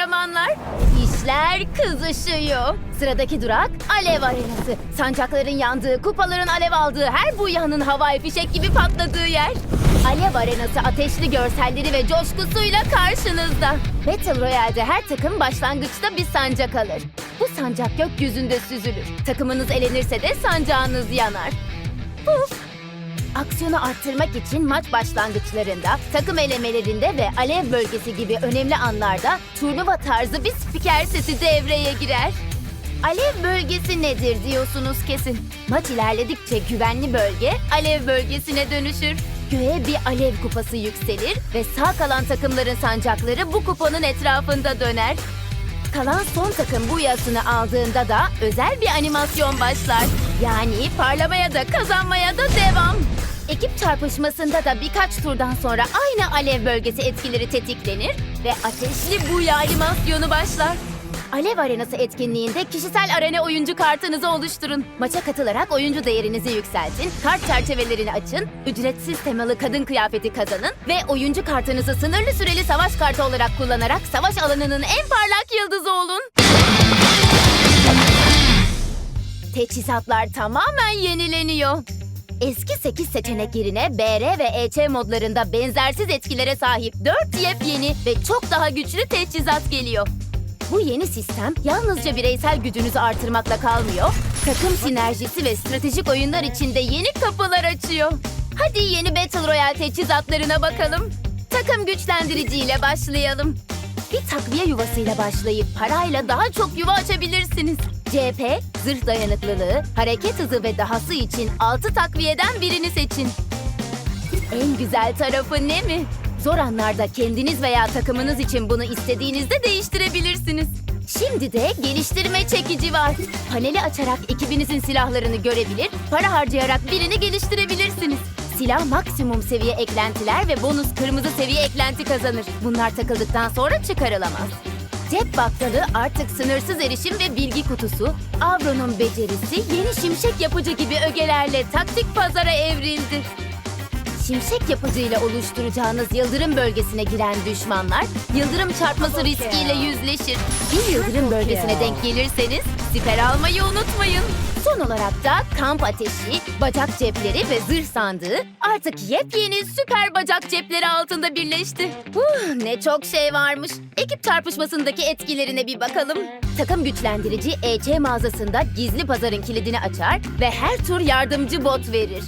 kahramanlar. İşler kızışıyor. Sıradaki durak Alev Arenası. Sancakların yandığı, kupaların alev aldığı, her bu yanın havai fişek gibi patladığı yer. Alev Arenası ateşli görselleri ve coşkusuyla karşınızda. Battle Royale'de her takım başlangıçta bir sancak alır. Bu sancak gökyüzünde süzülür. Takımınız elenirse de sancağınız yanar. Puf! Aksiyonu arttırmak için maç başlangıçlarında, takım elemelerinde ve alev bölgesi gibi önemli anlarda turnuva tarzı bir spiker sesi devreye girer. Alev bölgesi nedir diyorsunuz kesin. Maç ilerledikçe güvenli bölge alev bölgesine dönüşür. Göğe bir alev kupası yükselir ve sağ kalan takımların sancakları bu kupanın etrafında döner. Kalan son takım bu yasını aldığında da özel bir animasyon başlar. Yani parlamaya da kazanmaya da devam. Ekip çarpışmasında da birkaç turdan sonra aynı alev bölgesi etkileri tetiklenir ve ateşli buya animasyonu başlar. Alev Arenası etkinliğinde kişisel arena oyuncu kartınızı oluşturun. Maça katılarak oyuncu değerinizi yükseltin, kart çerçevelerini açın, ücretsiz temalı kadın kıyafeti kazanın ve oyuncu kartınızı sınırlı süreli savaş kartı olarak kullanarak savaş alanının en parlak yıldızı olun. Teçhizatlar tamamen yenileniyor. Eski 8 seçenek yerine BR ve EC modlarında benzersiz etkilere sahip 4 yepyeni ve çok daha güçlü teçhizat geliyor. Bu yeni sistem yalnızca bireysel gücünüzü artırmakla kalmıyor, takım sinerjisi ve stratejik oyunlar için de yeni kapılar açıyor. Hadi yeni Battle Royale teçhizatlarına bakalım. Takım güçlendiriciyle başlayalım. Bir takviye yuvasıyla başlayıp parayla daha çok yuva açabilirsiniz. CHP, zırh dayanıklılığı, hareket hızı ve dahası için 6 takviyeden birini seçin. En güzel tarafı ne mi? Zor anlarda kendiniz veya takımınız için bunu istediğinizde değiştirebilirsiniz. Şimdi de geliştirme çekici var. Paneli açarak ekibinizin silahlarını görebilir, para harcayarak birini geliştirebilirsiniz. Silah maksimum seviye eklentiler ve bonus kırmızı seviye eklenti kazanır. Bunlar takıldıktan sonra çıkarılamaz. Cep bakkalı artık sınırsız erişim ve bilgi kutusu, Avro'nun becerisi yeni şimşek yapıcı gibi ögelerle taktik pazara evrildi. Şimşek yapıcıyla oluşturacağınız yıldırım bölgesine giren düşmanlar, yıldırım çarpması riskiyle yüzleşir. Bir yıldırım bölgesine denk gelirseniz siper almayı unutmayın. Son olarak da kamp ateşi, bacak cepleri ve zırh sandığı artık yepyeni süper bacak cepleri altında birleşti. Huh, ne çok şey varmış. Ekip çarpışmasındaki etkilerine bir bakalım. Takım güçlendirici EC mağazasında gizli pazarın kilidini açar ve her tur yardımcı bot verir.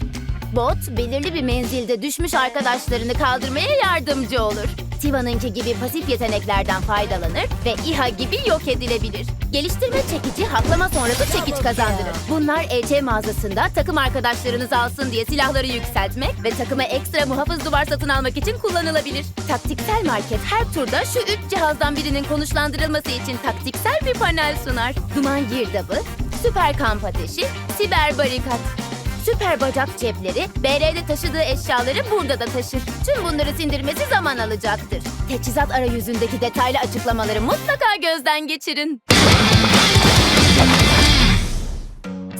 Bot belirli bir menzilde düşmüş arkadaşlarını kaldırmaya yardımcı olur. Tiva'nınki gibi pasif yeteneklerden faydalanır ve İHA gibi yok edilebilir. Geliştirme çekici haklama sonrası çekiç kazandırır. Bunlar EC mağazasında takım arkadaşlarınız alsın diye silahları yükseltmek ve takıma ekstra muhafız duvar satın almak için kullanılabilir. Taktiksel market her turda şu üç cihazdan birinin konuşlandırılması için taktiksel bir panel sunar. Duman girdabı, süper kamp ateşi, siber barikat. Süper bacak cepleri, BR'de taşıdığı eşyaları burada da taşır. Tüm bunları sindirmesi zaman alacaktır. Teçhizat arayüzündeki detaylı açıklamaları mutlaka gözden geçirin.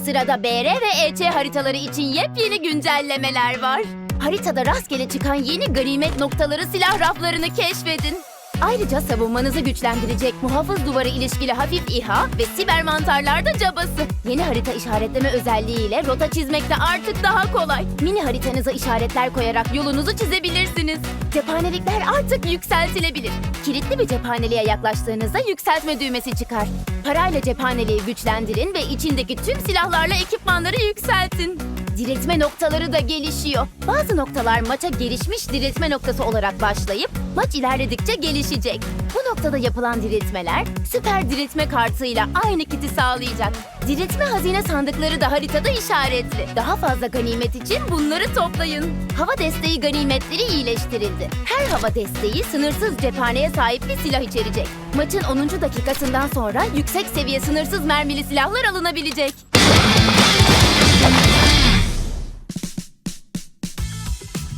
Sırada BR ve EC haritaları için yepyeni güncellemeler var. Haritada rastgele çıkan yeni ganimet noktaları silah raflarını keşfedin. Ayrıca savunmanızı güçlendirecek muhafız duvarı ilişkili hafif İHA ve siber mantarlar da cabası. Yeni harita işaretleme özelliğiyle rota çizmekte artık daha kolay. Mini haritanıza işaretler koyarak yolunuzu çizebilirsiniz. Cephanelikler artık yükseltilebilir. Kilitli bir cephaneliğe yaklaştığınızda yükseltme düğmesi çıkar. Parayla cephaneliği güçlendirin ve içindeki tüm silahlarla ekipmanları yükseltin. Diriltme noktaları da gelişiyor. Bazı noktalar maça gelişmiş diriltme noktası olarak başlayıp maç ilerledikçe gelişecek. Bu noktada yapılan diriltmeler süper diriltme kartıyla aynı kiti sağlayacak. Diriltme hazine sandıkları da haritada işaretli. Daha fazla ganimet için bunları toplayın. Hava desteği ganimetleri iyileştirildi. Her hava desteği sınırsız cephaneye sahip bir silah içerecek. Maçın 10. dakikasından sonra yüksek seviye sınırsız mermili silahlar alınabilecek.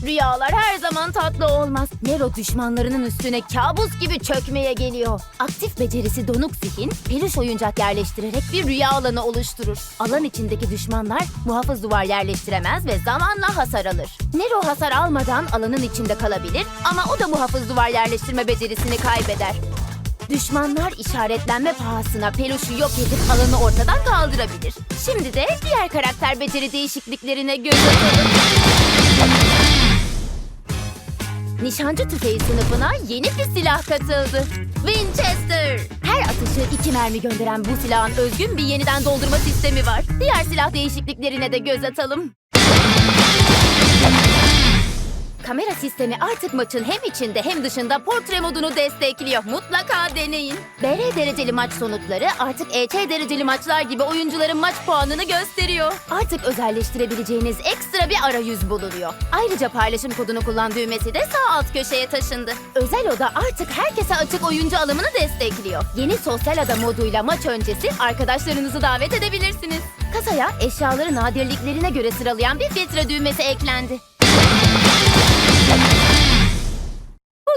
Rüyalar her zaman tatlı olmaz. Nero düşmanlarının üstüne kabus gibi çökmeye geliyor. Aktif becerisi donuk zihin, peluş oyuncak yerleştirerek bir rüya alanı oluşturur. Alan içindeki düşmanlar muhafız duvar yerleştiremez ve zamanla hasar alır. Nero hasar almadan alanın içinde kalabilir ama o da muhafız duvar yerleştirme becerisini kaybeder. Düşmanlar işaretlenme pahasına peluşu yok edip alanı ortadan kaldırabilir. Şimdi de diğer karakter beceri değişikliklerine göz atalım. Nişancı tüfeği sınıfına yeni bir silah katıldı. Winchester. Her atışı iki mermi gönderen bu silahın özgün bir yeniden doldurma sistemi var. Diğer silah değişikliklerine de göz atalım. Kamera sistemi artık maçın hem içinde hem dışında portre modunu destekliyor. Mutlaka deneyin. BR dereceli maç sonuçları artık EÇ dereceli maçlar gibi oyuncuların maç puanını gösteriyor. Artık özelleştirebileceğiniz ekstra bir arayüz bulunuyor. Ayrıca paylaşım kodunu kullan düğmesi de sağ alt köşeye taşındı. Özel oda artık herkese açık oyuncu alımını destekliyor. Yeni sosyal ada moduyla maç öncesi arkadaşlarınızı davet edebilirsiniz. Kasaya eşyaları nadirliklerine göre sıralayan bir filtre düğmesi eklendi.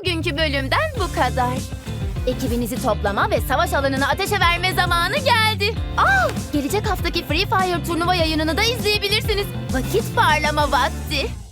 Bugünkü bölümden bu kadar. Ekibinizi toplama ve savaş alanını ateşe verme zamanı geldi. Aa, gelecek haftaki Free Fire turnuva yayınını da izleyebilirsiniz. Vakit parlama vakti.